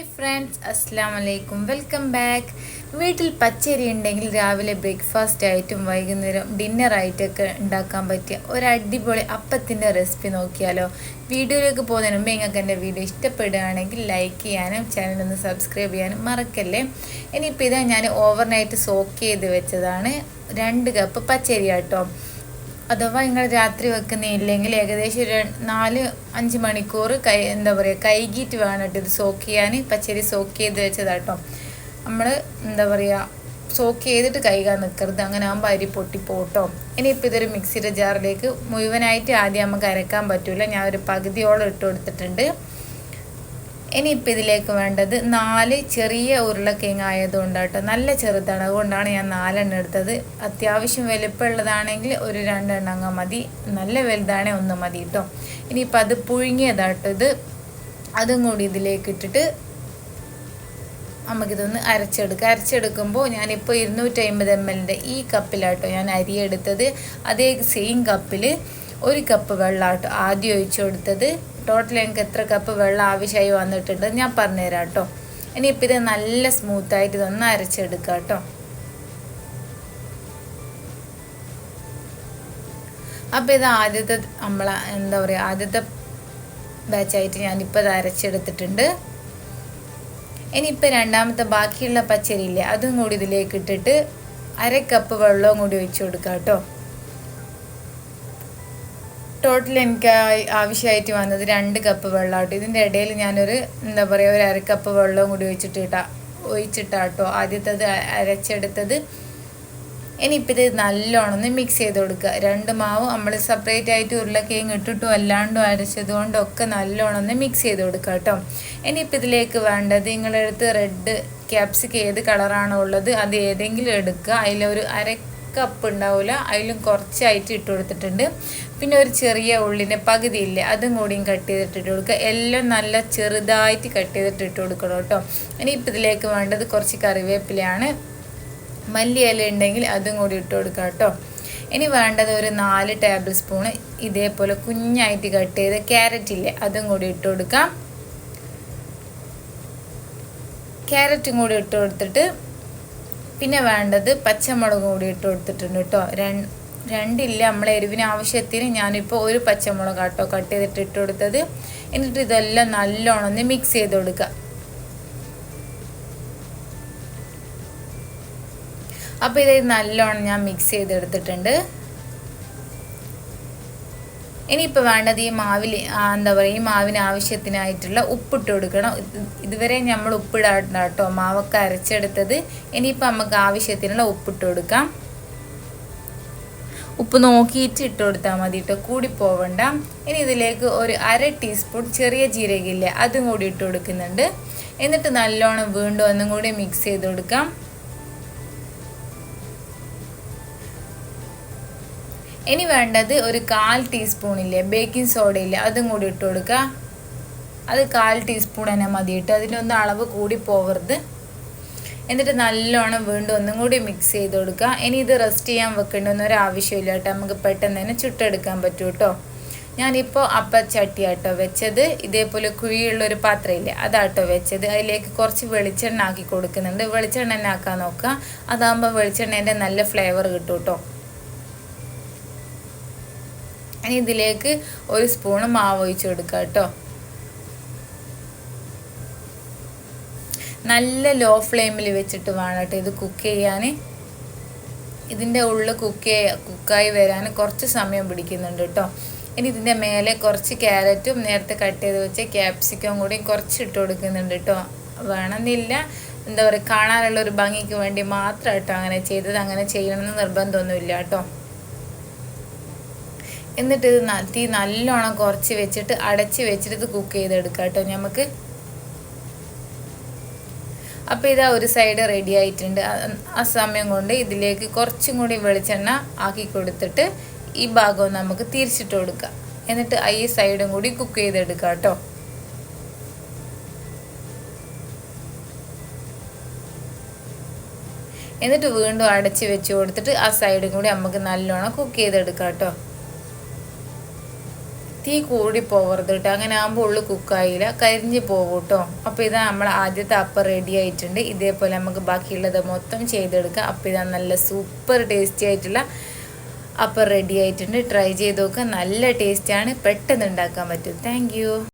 Hi friends അസ്സാം വലൈക്കും welcome back വീട്ടിൽ പച്ചരി ഉണ്ടെങ്കിൽ രാവിലെ ബ്രേക്ക്ഫാസ്റ്റ് ആയിട്ടും വൈകുന്നേരം ഡിന്നർ ആയിട്ടൊക്കെ ഉണ്ടാക്കാൻ പറ്റിയ ഒരു അടിപൊളി അപ്പത്തിന്റെ റെസിപ്പി നോക്കിയാലോ. വീഡിയോയിലേക്ക് പോകുന്നതിന് മുമ്പ് നിങ്ങൾക്ക് എന്റെ വീഡിയോ ഇഷ്ടപ്പെടുകയാണെങ്കിൽ ലൈക്ക് ചെയ്യാനും ചാനലൊന്ന് സബ്സ്ക്രൈബ് ചെയ്യാനും മറക്കല്ലേ. ഇനിയിപ്പോൾ ഇതാ ഞാൻ ഓവർനൈറ്റ് സോക്ക് ചെയ്ത് വെച്ചതാണ്. രണ്ട് കപ്പ് പച്ചരി കേട്ടോ അഥവാ നിങ്ങൾ രാത്രി വെക്കുന്നില്ലെങ്കിൽ ഏകദേശം ഒരു നാല് അഞ്ച് മണിക്കൂർ കൈ എന്താ പറയുക കൈകീറ്റ് വേണം കേട്ടോ. ഇത് സോക്ക് ചെയ്യാൻ പച്ചരി സോക്ക് ചെയ്ത് വെച്ചതാട്ടോ നമ്മൾ എന്താ പറയുക സോക്ക് ചെയ്തിട്ട് കൈകാൻ നിൽക്കരുത് അങ്ങനെ ആകുമ്പോൾ അരി പൊട്ടിപ്പോട്ടോ ഇനിയിപ്പോൾ ഇതൊരു മിക്സിയുടെ ജാറിലേക്ക് മുഴുവനായിട്ട് ആദ്യം നമുക്ക് അരക്കാൻ പറ്റില്ല ഞാൻ ഒരു പകുതിയോളം ഇട്ട് കൊടുത്തിട്ടുണ്ട്. ഇനിയിപ്പോൾ ഇതിലേക്ക് വേണ്ടത് നാല് ചെറിയ ഉരുളക്കിഴങ്ങ് ആയതുകൊണ്ട് കേട്ടോ. നല്ല ചെറുതാണ്. അതുകൊണ്ടാണ് ഞാൻ നാലെണ്ണം എടുത്തത്. അത്യാവശ്യം വലുപ്പമുള്ളതാണെങ്കിൽ ഒരു രണ്ടെണ്ണം അങ്ങ് മതി. നല്ല വലുതാണെങ്കിൽ ഒന്ന് മതി കേട്ടോ. ഇനിയിപ്പോൾ അത് പുഴുങ്ങിയതാട്ടോ ഇത്. അതും കൂടി ഇതിലേക്ക് ഇട്ടിട്ട് നമുക്കിതൊന്ന് അരച്ചെടുക്കുക അരച്ചെടുക്കുമ്പോൾ ഞാനിപ്പോൾ ഇരുന്നൂറ്റി അമ്പത് എം എല്ലിന്റെ ഈ കപ്പിലാട്ടോ ഞാൻ അരി എടുത്തത്. അതേ സെയിം കപ്പിൽ ഒരു കപ്പ് വെള്ളമാട്ടോ ആദ്യം ഒഴിച്ചു കൊടുത്തത്. ടോട്ടൽ ഞങ്ങൾക്ക് എത്ര കപ്പ് വെള്ളം ആവശ്യമായി വന്നിട്ടുണ്ട് ഞാൻ പറഞ്ഞുതരാം കേട്ടോ ഇനിയിപ്പോൾ ഇത് നല്ല സ്മൂത്തായിട്ട് ഇതൊന്ന് അരച്ചെടുക്കുക കേട്ടോ അപ്പോൾ ഇത് ആദ്യത്തെ നമ്മളെ എന്താ പറയുക ആദ്യത്തെ ബാച്ചായിട്ട് ഞാനിപ്പോൾ ഇത് അരച്ചെടുത്തിട്ടുണ്ട്. ഇനിയിപ്പോൾ രണ്ടാമത്തെ ബാക്കിയുള്ള പച്ചരി ഇല്ലേ അതും കൂടി ഇതിലേക്ക് ഇട്ടിട്ട് അര കപ്പ് വെള്ളവും കൂടി ഒഴിച്ചു കൊടുക്കാം കേട്ടോ ടോട്ടൽ എനിക്ക് ആവശ്യമായിട്ട് വന്നത് രണ്ട് കപ്പ് വെള്ളമാട്ടോ ഇതിന്റെ ഇടയിൽ ഞാനൊരു എന്താ പറയുക ഒരു അരക്കപ്പ് കപ്പ് വെള്ളവും കൂടി ഒഴിച്ചിട്ട് ഒഴിച്ചിട്ടിട്ടാ ഒഴിച്ചിട്ടാട്ടോ. ആദ്യത്തത് അരച്ചെടുത്തത്. ഇനിയിപ്പോൾ ഇത് നല്ലോണം ഒന്ന് മിക്സ് ചെയ്ത് കൊടുക്കുക. രണ്ട് മാവ് നമ്മൾ സെപ്പറേറ്റ് ആയിട്ട് ഉരുളക്കിഴങ്ങ് ഇട്ടിട്ടും അല്ലാണ്ടും അരച്ചത് കൊണ്ടൊക്കെ നല്ലോണം ഒന്ന് മിക്സ് ചെയ്ത് കൊടുക്കുക കേട്ടോ. ഇനിയിപ്പോൾ ഇതിലേക്ക് വേണ്ടത് നിങ്ങളെടുത്ത് റെഡ് ക്യാപ്സിക്ക് ഏത് കളറാണോ ഉള്ളത് അത് ഏതെങ്കിലും എടുക്കുക. അതിലൊരു അര കപ്പ് ഉണ്ടാവില്ല അതിലും കുറച്ചായിട്ട് ഇട്ട് കൊടുത്തിട്ടുണ്ട്. പിന്നെ ഒരു ചെറിയ ഉള്ളിന്റെ പകുതി ഇല്ലേ അതും കൂടിയും കട്ട് ചെയ്തിട്ട് ഇട്ട് കൊടുക്കുക. എല്ലാം നല്ല ചെറുതായിട്ട് കട്ട് ചെയ്തിട്ട് ഇട്ട് കൊടുക്കണം കേട്ടോ. ഇനിയിപ്പോൾ ഇതിലേക്ക് വേണ്ടത് കുറച്ച് കറിവേപ്പിലയാണ്. മല്ലി ഇല ഉണ്ടെങ്കിൽ അതും കൂടി ഇട്ട് കൊടുക്കുക കേട്ടോ. ഇനി വേണ്ടത് ഒരു നാല് ടേബിൾ സ്പൂണ് ഇതേപോലെ കുഞ്ഞായിട്ട് കട്ട് ചെയ്ത് ക്യാരറ്റ് ഇല്ലേ അതും കൂടി ഇട്ട് കൊടുക്കാം. ക്യാരറ്റും കൂടി ഇട്ട് കൊടുത്തിട്ട് പിന്നെ വേണ്ടത് പച്ചമുളക് കൂടി ഇട്ട് കൊടുത്തിട്ടുണ്ട് കേട്ടോ. രണ്ടില്ല നമ്മളെ എരിവിന് ആവശ്യത്തിന് ഞാനിപ്പോൾ ഒരു പച്ചമുളക് കേട്ടോ കട്ട് ചെയ്തിട്ട് ഇട്ട് കൊടുത്തത്. എന്നിട്ട് ഇതെല്ലാം നല്ലോണം ഒന്ന് മിക്സ് ചെയ്ത് കൊടുക്കുക അപ്പോൾ ഇത് നല്ലോണം ഞാൻ മിക്സ് ചെയ്തെടുത്തിട്ടുണ്ട് ഇനിയിപ്പോൾ വേണ്ടത് ഈ മാവിൽ എന്താ പറയുക ഈ മാവിന് ആവശ്യത്തിനായിട്ടുള്ള ഉപ്പിട്ട് കൊടുക്കണം. ഇതുവരെ നമ്മൾ ഉപ്പിടാണ്ട കേട്ടോ. മാവൊക്കെ അരച്ചെടുത്തത് ഇനിയിപ്പോൾ നമുക്ക് ആവശ്യത്തിനുള്ള ഉപ്പിട്ട് കൊടുക്കാം. ഉപ്പ് നോക്കിയിട്ട് ഇട്ട് കൊടുത്താൽ മതി കേട്ടോ. കൂടി പോവണ്ട. ഇനി ഇതിലേക്ക് ഒരു അര ടീസ്പൂൺ ചെറിയ ജീരകയില്ലേ അതും കൂടി ഇട്ട് കൊടുക്കുന്നുണ്ട്. എന്നിട്ട് നല്ലോണം വീണ്ടും ഒന്നും കൂടി മിക്സ് ചെയ്ത് കൊടുക്കാം. ഇനി വേണ്ടത് ഒരു കാൽ ടീസ്പൂണില്ലേ ബേക്കിംഗ് സോഡ ഇല്ലേ അതും കൂടി ഇട്ട് കൊടുക്കുക. അത് കാൽ ടീസ്പൂൺ തന്നെ മതി ഇട്ട് അതിലൊന്നും അളവ് കൂടി പോവരുത്. എന്നിട്ട് നല്ലോണം വീണ്ടും ഒന്നും കൂടി മിക്സ് ചെയ്ത് കൊടുക്കുക. ഇനി ഇത് റെസ്റ്റ് ചെയ്യാൻ വെക്കേണ്ടൊന്നും ഒരു ആവശ്യമില്ല കേട്ടോ. നമുക്ക് പെട്ടെന്ന് തന്നെ ചുട്ടെടുക്കാൻ പറ്റും കേട്ടോ. ഞാനിപ്പോൾ അപ്പച്ചട്ടി ആട്ടോ വെച്ചത്. ഇതേപോലെ കുഴിയുള്ളൊരു പാത്രമില്ലേ അതാട്ടോ വെച്ചത്. അതിലേക്ക് കുറച്ച് വെളിച്ചെണ്ണ ആക്കി കൊടുക്കുന്നുണ്ട്. വെളിച്ചെണ്ണ തന്നെ ആക്കാൻ നോക്കുക. അതാകുമ്പോൾ വെളിച്ചെണ്ണേന്റെ നല്ല ഫ്ലേവർ കിട്ടും കേട്ടോ. ഇനി ഇതിലേക്ക് ഒരു സ്പൂണ് മാവ് ഒഴിച്ചു കൊടുക്കുക കേട്ടോ. നല്ല ലോ ഫ്ലെയിമിൽ വെച്ചിട്ട് വേണം കേട്ടോ ഇത് കുക്ക് ചെയ്യാൻ. ഇതിന്റെ ഉള്ളിൽ കുക്ക് കുക്കായി വരാൻ കുറച്ച് സമയം പിടിക്കുന്നുണ്ട് കേട്ടോ. ഇനി ഇതിന്റെ മേലെ കുറച്ച് ക്യാരറ്റും നേരത്തെ കട്ട് ചെയ്ത് വെച്ച ക്യാപ്സിക്കം കൂടി കുറച്ച് ഇട്ട് കൊടുക്കുന്നുണ്ട് കേട്ടോ. വേണമെന്നില്ല എന്താ പറയുക കാണാനുള്ള ഒരു ഭംഗിക്ക് വേണ്ടി മാത്രം കേട്ടോ അങ്ങനെ ചെയ്തത്. അങ്ങനെ ചെയ്യണമെന്ന് നിർബന്ധമൊന്നുമില്ല കേട്ടോ. എന്നിട്ട് തീ നല്ലോണം കുറച്ച് വെച്ചിട്ട് അടച്ച് വെച്ചിട്ട് ഇത് കുക്ക് ചെയ്തെടുക്കാം കേട്ടോ നമുക്ക് അപ്പോൾ ഇതാ ഒരു സൈഡ് റെഡി ആയിട്ടുണ്ട്. ആ സമയം കൊണ്ട് ഇതിലേക്ക് കുറച്ചും കൂടി വെളിച്ചെണ്ണ ആക്കി കൊടുത്തിട്ട് ഈ ഭാഗം നമുക്ക് തിരിച്ചിട്ട് കൊടുക്കാം. എന്നിട്ട് ഈ സൈഡും കൂടി കുക്ക് ചെയ്തെടുക്കാം കേട്ടോ എന്നിട്ട് വീണ്ടും അടച്ച് വെച്ച് കൊടുത്തിട്ട് ആ സൈഡും കൂടി നമുക്ക് നല്ലോണം കുക്ക് ചെയ്തെടുക്കാം കേട്ടോ തീ കൂടി പോകരുത് കേട്ടോ അങ്ങനെ ആകുമ്പോൾ ഉള്ളു കുക്കായില്ല കരിഞ്ഞ് പോകും കേട്ടോ അപ്പോൾ ഇതാ നമ്മൾ ആദ്യത്തെ അപ്പം റെഡി ആയിട്ടുണ്ട്. ഇതേപോലെ നമുക്ക് ബാക്കിയുള്ളത് മൊത്തം ചെയ്തെടുക്കാം. അപ്പോൾ ഇതാ നല്ല സൂപ്പർ ടേസ്റ്റി ആയിട്ടുള്ള അപ്പം റെഡി ആയിട്ടുണ്ട്. ട്രൈ ചെയ്ത് നോക്കുക നല്ല ടേസ്റ്റാണ് പെട്ടെന്ന് ഉണ്ടാക്കാൻ പറ്റും. താങ്ക്